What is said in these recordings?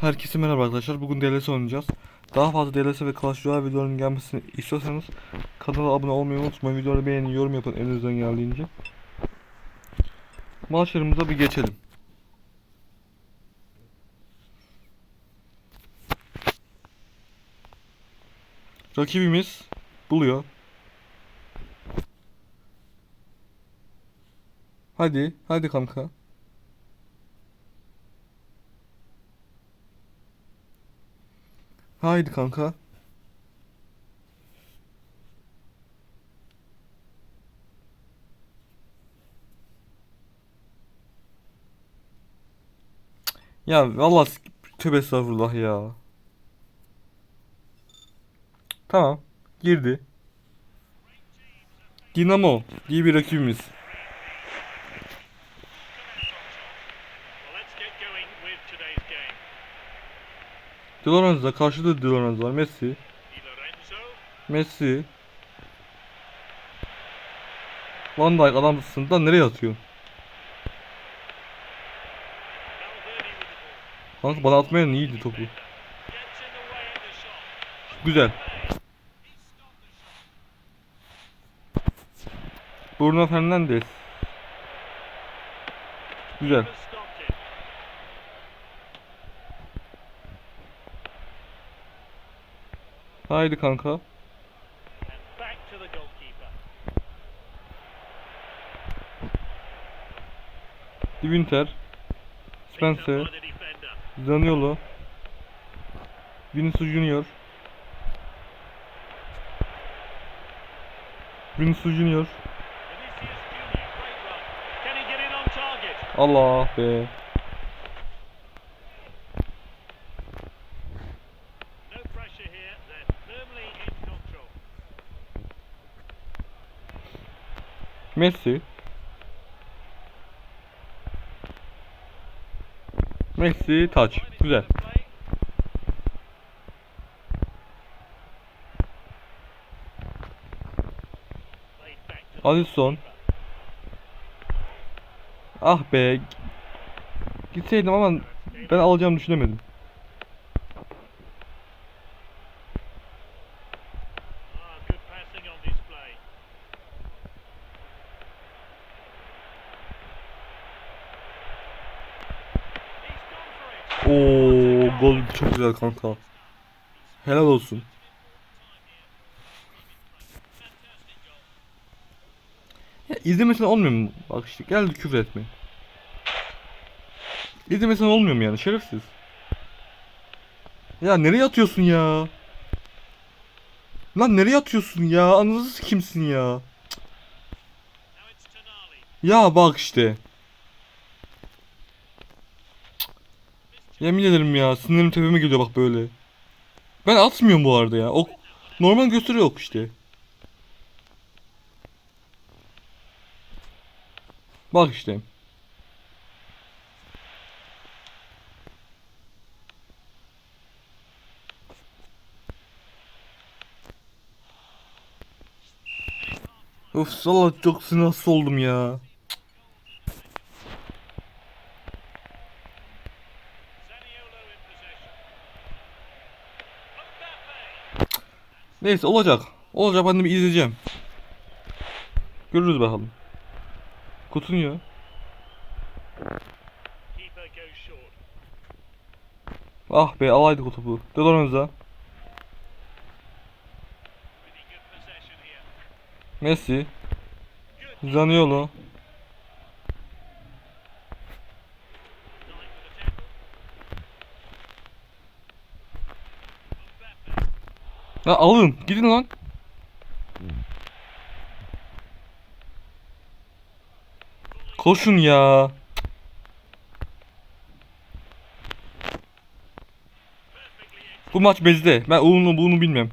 Herkese merhaba arkadaşlar. Bugün DLS oynayacağız. Daha fazla DLS ve Clash Royale videolarının gelmesini istiyorsanız kanala abone olmayı unutmayın. Videoları beğenin, yorum yapın elinizden geldiğince. Maçlarımıza bir geçelim. Rakibimiz buluyor. Hadi, hadi kanka. Haydi kanka. Ya vallahi s- tövbe estağfurullah ya. Tamam. Girdi. Dinamo iyi bir rakibimiz. Well, let's get going with today's game. Di Lorenzo karşıda Lorenzo var. Messi. Messi. Van Dijk adamsın da nereye ball. Kanka bana atmayan iyiydi topu. Güzel. Bruno Fernandes. Güzel. Haydi kanka. Winter. Spencer. Zaniolo. Vinicius Junior. Vinicius Junior. Vinicius Junior, Messi. Messi. Finding Güzel. Alisson. Ah be. Gitseydim ama ben alacağımı düşünemedim. Oo gol çok güzel kanka. Helal olsun. Ya olmuyor mu? Bak işte geldi küfür etme. İzlemesen olmuyor mu yani şerefsiz? Ya nereye atıyorsun ya? Lan nereye atıyorsun ya? Anasız kimsin ya? Ya bak işte. Yemin ederim ya sinirim tepeme geliyor bak böyle. Ben atmıyorum bu arada ya. O normal gösteri yok işte. Bak işte. Of salak çok sinarsız oldum ya. Neyse olacak. Olacak ben de bir izleyeceğim. Görürüz bakalım. Short. Ah be. Pretty good possession here. Messi. Zaniolo. Ya alın. Gidin lan. Koşun ya. Bu maç bezde. Ben onu bunu bilmem.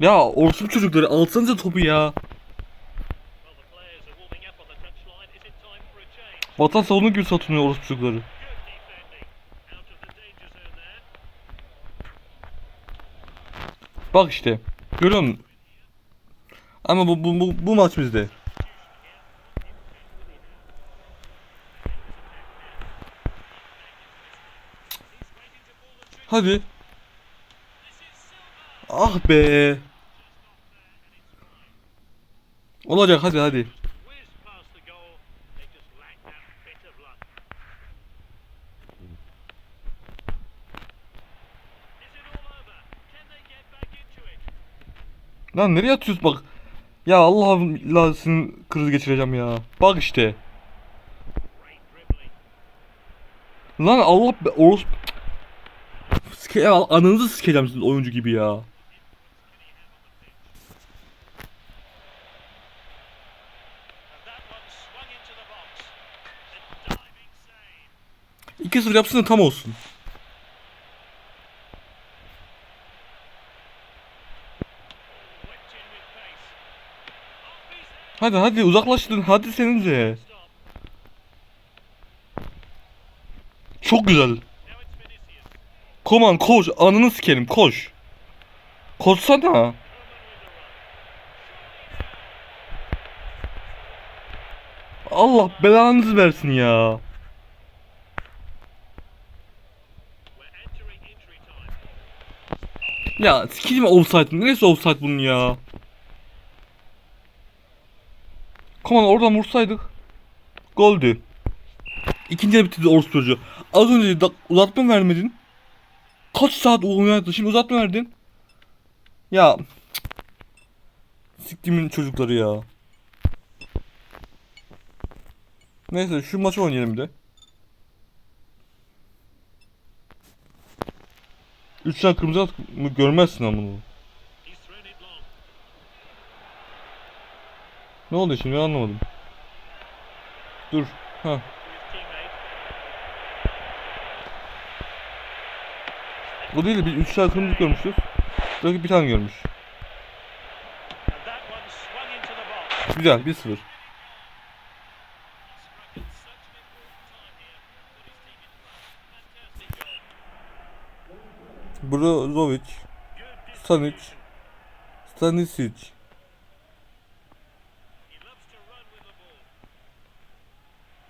Ya orsun çocukları alsanıza topu ya. Vatan savunu gibi satınıyor orospu çocukları. Bak işte. Görüyor musun? Ama bu bu bu, bu maç bizde. Hadi. Ah be. Olacak hadi hadi. Lan nereye atıyorsun bak. Ya Allah'ım senin kriz geçireceğim ya. Bak işte. Lan Allah be oros... Sike ya, ananızı sikeceğim sizin oyuncu gibi ya. Save. 2-0 yapsın da tam olsun. Hadi hadi uzaklaştın hadi. Stop. Çok güzel. Koman koş ananı sikerim koş. Koşsana. Allah belanızı versin ya. Ya sikeyim offside. Neresi offside bunun ya? Koman oradan vursaydık. Goldü. İkinci de bitirdi orospu çocuğu. Az önce da uzatma vermedin. Kaç saat oynadı şimdi uzatma verdin. Ya. Siktimin çocukları ya. Neyse şu maçı oynayalım bir de. Üç tane kırmızı at görmezsin ama Ne oldu şimdi ben anlamadım. Dur. Ha. Bu değil de biz 3 tane kırmızı görmüşüz. Rakip bir tane görmüş. Güzel 1-0. Struck at such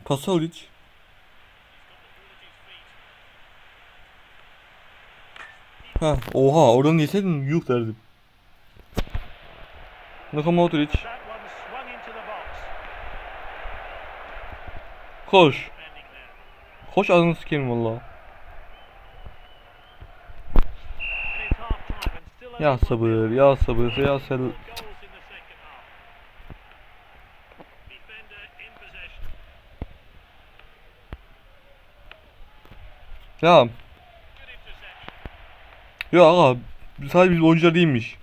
Feet. Ha, oha oradan yeseydin yuh derdim. Luka Modric, koş. Koş adını sikeyim valla. Ya sabır, ya sabır, ya sabır. Ya, ya aga, sadece biz oyuncular değilmiş.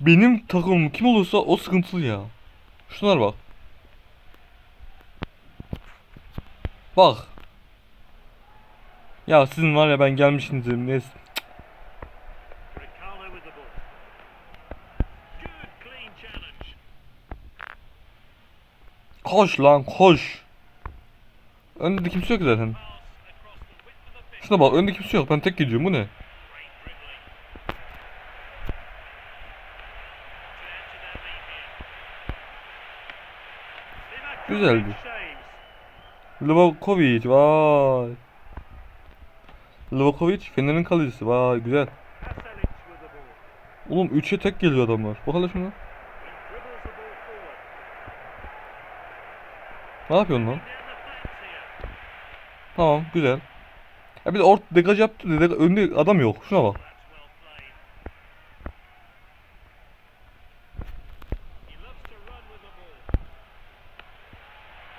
Benim takımım kim olursa o sıkıntılı ya. Şunlara bak. Bak. Ya sizin var ya ben gelmişsiniz dedim. Neyse. Koş lan koş. Önde de kimse yok zaten. Şuna bak önde kimse yok. Ben tek gidiyorum bu ne? Güzeldi. Livakovic vay. Livakovic Fener'in kalecisi vay güzel. Oğlum 3'e tek geliyor adamlar. Bakalım şuna. Ne yapıyorsun lan? Tamam güzel. Ya bir de ort degaj yaptı. Degaj, önde adam yok. Şuna bak.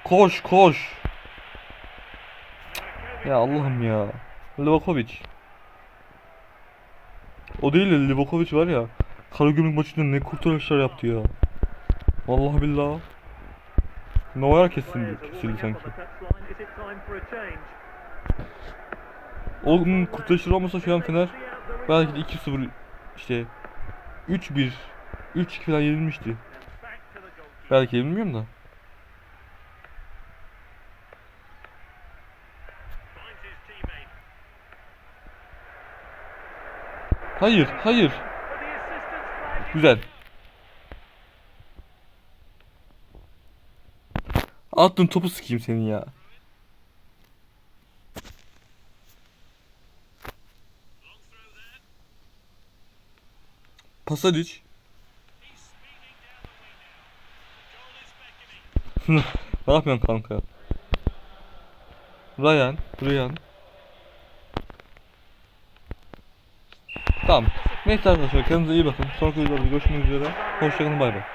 Koş koş. Ya Allah'ım ya. Livakovic. O değil de Livakovic var ya. Karagümrük maçında ne kurtarışlar yaptı ya. Vallahi billahi. Neuer kesildi, kesildi sanki. Oğlum kurtarışır olmasa şu an Fener belki de 2-0 işte 3-1 3-2 falan yenilmişti. Belki yenilmiyorum da. Hayır, hayır. Güzel. Attın topu sikeyim senin ya. Beckoning. ne yapıyorsun kanka? Ryan, Ryan. Tamam. Neyse arkadaşlar kendinize iyi bakın. Sonraki videoda görüşmek üzere. Hoşçakalın bay bay.